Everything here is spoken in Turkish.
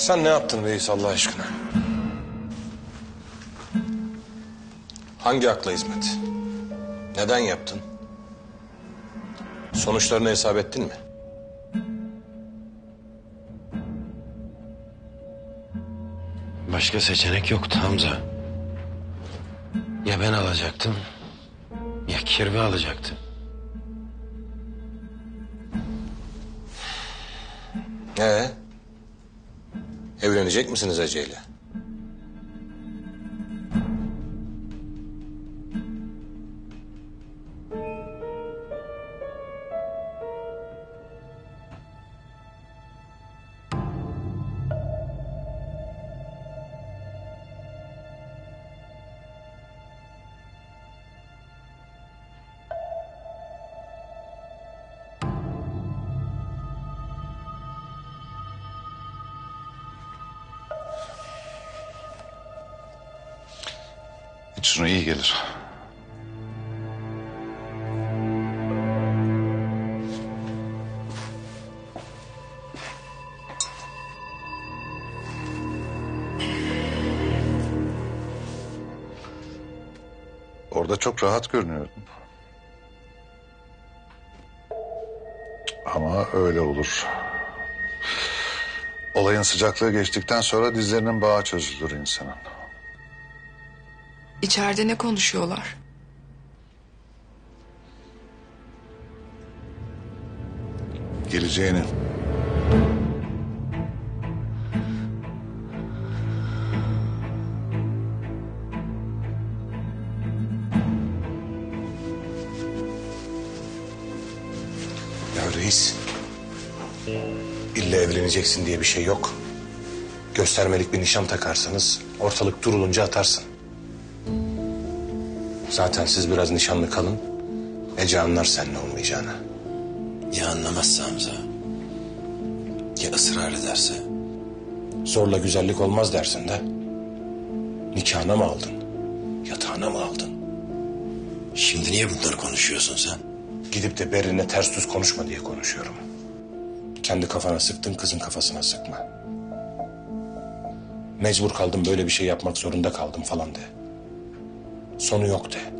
Sen ne yaptın reis Allah aşkına? Hangi akla hizmet? Neden yaptın? Sonuçlarını hesap ettin mi? Başka seçenek yoktu Hamza. Ya ben alacaktım ya Kirve alacaktı. Ee? Evlenecek misiniz? İç şunu iyi gelir. Orada çok rahat görünüyordun. Ama öyle olur. Olayın sıcaklığı geçtikten sonra dizlerinin bağı çözülür insanın. İçeride ne konuşuyorlar? Geleceğini. Ya reis. İlla evleneceksin diye bir şey yok. Göstermelik bir nişan takarsanız ortalık durulunca atarsın. Zaten siz biraz nişanlı kalın. Ece anlar seninle olmayacağını. Ya anlamazsa Hamza? Ya ısrar ederse? Zorla güzellik olmaz dersin de. Nikahına mı aldın? Yatağına mı aldın? Şimdi niye bunları konuşuyorsun sen? Gidip de Berin'e ters düz konuşma diye konuşuyorum. Kendi kafana sıktın kızın kafasına sıkma. Mecbur kaldım böyle bir şey yapmak zorunda kaldım falan de. Sonu yok de.